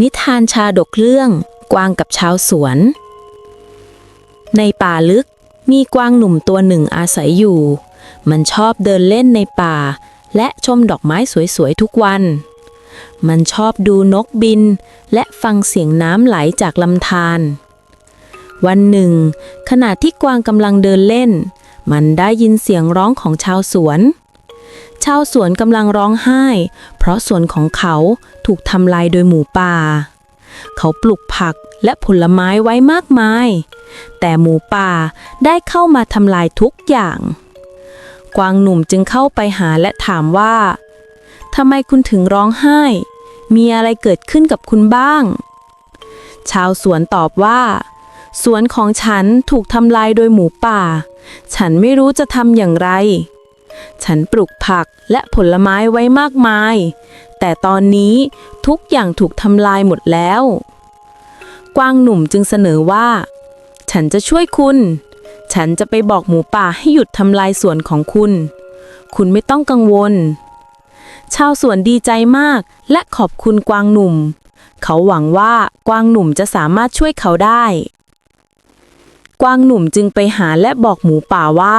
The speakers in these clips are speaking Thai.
นิทานชาดกเรื่อง กวางกับชาวสวน ในป่าลึกมีกวางหนุ่มตัวหนึ่งอาศัยอยู่ มันชอบเดินเล่นในป่า และชมดอกไม้สวยๆทุกวัน มันชอบดูนกบิน และฟังเสียงน้ำไหลจากลำธารวันหนึ่ง ขณะที่กวางกำลังเดินเล่น มันได้ยินเสียงร้องของชาวสวน ชาวสวนกำลังร้องไห้ เพราะสวนของเขาถูกทำลายโดยหมูป่า เขาปลูกผักและผลไม้ไว้มากมาย แต่หมูป่าได้เข้ามาทำลายทุกอย่าง กวางหนุ่มจึงเข้าไปหาและถามว่าทำไมคุณถึงร้องไห้ มีอะไรเกิดขึ้นกับคุณบ้าง ชาวสวนตอบว่า สวนของฉันถูกทำลายโดยหมูป่า ฉันไม่รู้จะทำอย่างไร ฉันปลูกผักและผลไม้ไว้มากมาย แต่ตอนนี้ทุกอย่างถูกทำลายหมดแล้ว กวางหนุ่มจึงเสนอว่า ฉันจะช่วยคุณ ฉันจะไปบอกหมูป่าให้หยุดทำลายสวนของคุณ คุณไม่ต้องกังวล ชาวสวนดีใจมากและขอบคุณกวางหนุ่ม เขาหวังว่ากวางหนุ่มจะสามารถช่วยเขาได้ กวางหนุ่มจึงไปหาและบอกหมูป่าว่า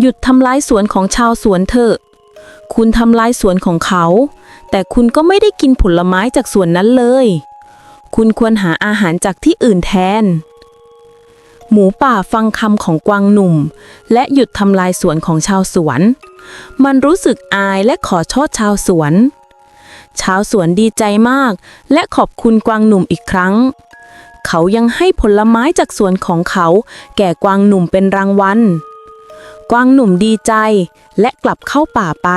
หยุดทำลายสวนของชาวสวนเถอะ คุณทำลายสวนของเขา แต่คุณก็ไม่ได้กินผลไม้จากสวนนั้นเลย คุณควรหาอาหารจากที่อื่นแทน หมูป่าฟังคำของกวางหนุ่ม และหยุดทำลายสวนของชาวสวน มันรู้สึกอายและขอโทษชาวสวน ชาวสวนดีใจมาก และขอบคุณกวางหนุ่มอีกครั้งเขายังให้ผลไม้จากสวนของเขา แก่กวางหนุ่มเป็นรางวัล กวางหนุ่มดีใจและกลับเข้าป่าไป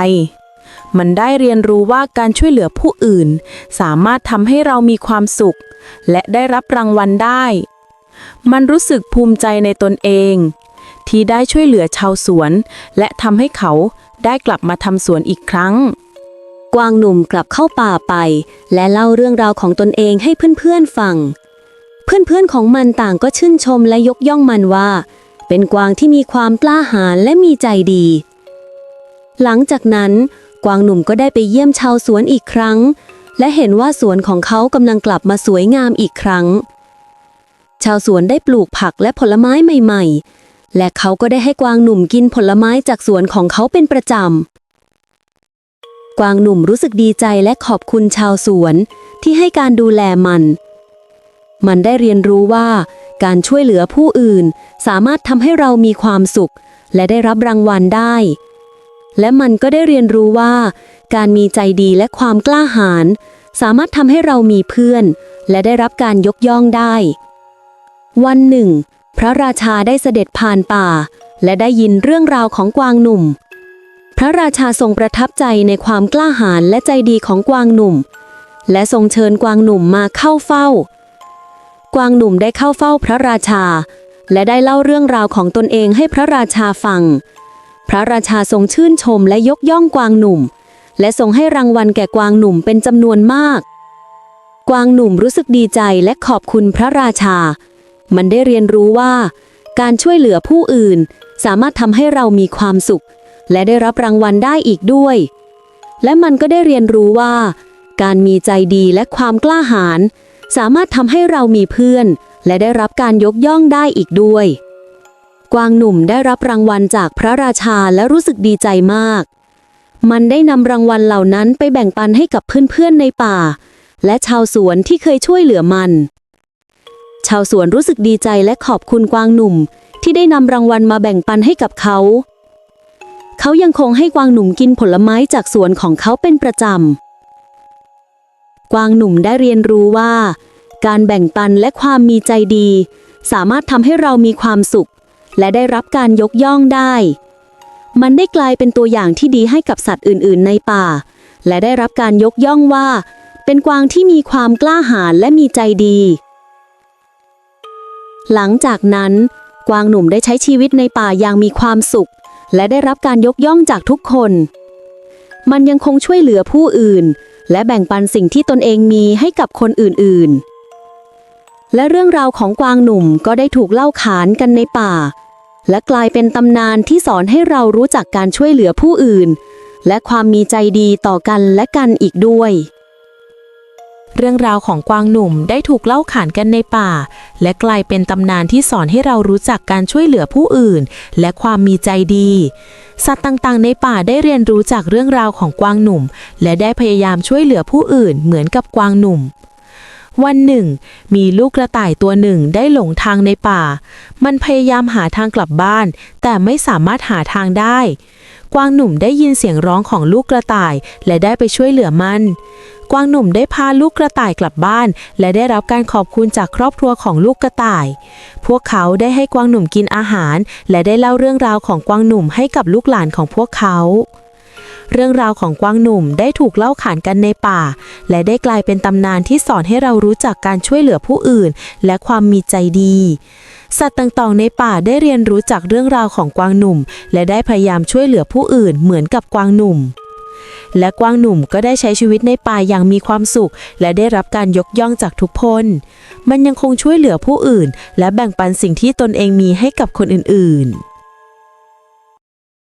มันได้เรียนรู้ว่าการช่วยเหลือผู้อื่น สามารถทำให้เรามีความสุข และได้รับรางวัลได้ มันรู้สึกภูมิใจในตนเอง ที่ได้ช่วยเหลือชาวสวน และทำให้เขาได้กลับมาทำสวนอีกครั้งกวางหนุ่มกลับเข้าป่าไป และเล่าเรื่องราวของตนเองให้เพื่อนๆฟัง เพื่อนๆของมันต่างก็ชื่นชมและยกย่องมันว่า เป็นกวางที่มีความกล้าหาญและมีใจดี หลังจากนั้น กวางหนุ่มก็ได้ไปเยี่ยมชาวสวนอีกครั้ง และเห็นว่าสวนของเขากำลังกลับมาสวยงามอีกครั้ง ชาวสวนได้ปลูกผักและผลไม้ใหม่ ๆ และเขาก็ได้ให้กวางหนุ่มกินผลไม้จากสวนของเขาเป็นประจำ กวางหนุ่มรู้สึกดีใจและขอบคุณชาวสวนที่ให้การดูแลมัน มันได้เรียนรู้ว่า การช่วยเหลือผู้อื่น สามารถทำให้เรามีความสุข และได้รับรางวัลได้ และมันก็ได้เรียนรู้ว่า การมีใจดีและความกล้าหาญสามารถทำให้เรามีเพื่อน และได้รับการยกย่องได้ วันหนึ่ง พระราชาได้เสด็จผ่านป่า และได้ยินเรื่องราวของกวางหนุ่ม พระราชาทรงประทับใจในความกล้าหาญและใจดีของกวางหนุ่ม และทรงเชิญกวางหนุ่มมาเข้าเฝ้า กวางหนุ่มได้เข้าเฝ้าพระราชา และได้เล่าเรื่องราวของตนเองให้พระราชาฟัง พระราชาทรงชื่นชมและยกย่องกวางหนุ่ม และทรงให้รางวัลแก่กวางหนุ่มเป็นจำนวนมาก กวางหนุ่มรู้สึกดีใจและขอบคุณพระราชา มันได้เรียนรู้ว่า การช่วยเหลือผู้อื่น สามารถทำให้เรามีความสุข และได้รับรางวัลได้อีกด้วย และมันก็ได้เรียนรู้ว่า การมีใจดีและความกล้าหาญ สามารถทำให้เรามีเพื่อน และได้รับการยกย่องได้อีกด้วย กวางหนุ่มได้รับรางวัลจากพระราชาและรู้สึกดีใจมาก มันได้นำรางวัลเหล่านั้นไปแบ่งปันให้กับเพื่อนๆในป่า และชาวสวนที่เคยช่วยเหลือมัน ชาวสวนรู้สึกดีใจและขอบคุณกวางหนุ่มที่ได้นำรางวัลมาแบ่งปันให้กับเขา เขายังคงให้กวางหนุ่มกินผลไม้จากสวนของเขาเป็นประจำ วางหนุ่มได้เรียนรู้ว่า การแบ่งปันและความมีใจดี สามารถทำให้เรามีความสุข และได้รับการยกย่องได้ มันได้กลายเป็นตัวอย่างที่ดีให้กับสัตว์อื่น ๆ ในป่า และได้รับการยกย่องว่า เป็นกวางที่มีความกล้าหาญและมีใจดี หลังจากนั้น กวางหนุ่มได้ใช้ชีวิตในป่าอย่างมีความสุข และได้รับการยกย่องจากทุกคนมันยังคงช่วยเหลือผู้อื่น และแบ่งปันสิ่งที่ตนเองมีให้กับคนอื่นๆ และเรื่องราวของกวางหนุ่มก็ได้ถูกเล่าขานกันในป่า และกลายเป็นตำนานที่สอนให้เรารู้จักการช่วยเหลือผู้อื่น และความมีใจดีต่อกันและกันอีกด้วยเรื่องราวของกวางหนุ่มได้ถูกเล่าขานกันในป่า และกลายเป็นตำนานที่สอนให้เรารู้จักการช่วยเหลือผู้อื่น และความมีใจดี สัตว์ต่างๆ ในป่าได้เรียนรู้จากเรื่องราวของกวางหนุ่ม และได้พยายามช่วยเหลือผู้อื่นเหมือนกับกวางหนุ่ม วันหนึ่ง มีลูกกระต่ายตัวหนึ่งได้หลงทางในป่า มันพยายามหาทางกลับบ้าน แต่ไม่สามารถหาทางได้ กวางหนุ่มได้ยินเสียงร้องของลูกกระต่ายและได้ไปช่วยเหลือมัน กวางหนุ่มได้พาลูกกระต่ายกลับบ้าน และได้รับการขอบคุณจากครอบครัวของลูกกระต่าย พวกเขาได้ให้กวางหนุ่มกินอาหาร และได้เล่าเรื่องราวของกวางหนุ่มให้กับลูกหลานของพวกเขา เรื่องราวของกวางหนุ่มได้ถูกเล่าขานกันในป่า และได้กลายเป็นตำนานที่สอนให้เรารู้จักการช่วยเหลือผู้อื่น และความมีใจดี สัตว์ต่างๆในป่าได้เรียนรู้จากเรื่องราวของกวางหนุ่ม และได้พยายามช่วยเหลือผู้อื่นเหมือนกับกวางหนุ่มและกวางหนุ่มก็ได้ใช้ชีวิตในป่าอย่างมีความสุข และได้รับการยกย่องจากทุกคน มันยังคงช่วยเหลือผู้อื่น และแบ่งปันสิ่งที่ตนเองมีให้กับคนอื่นๆ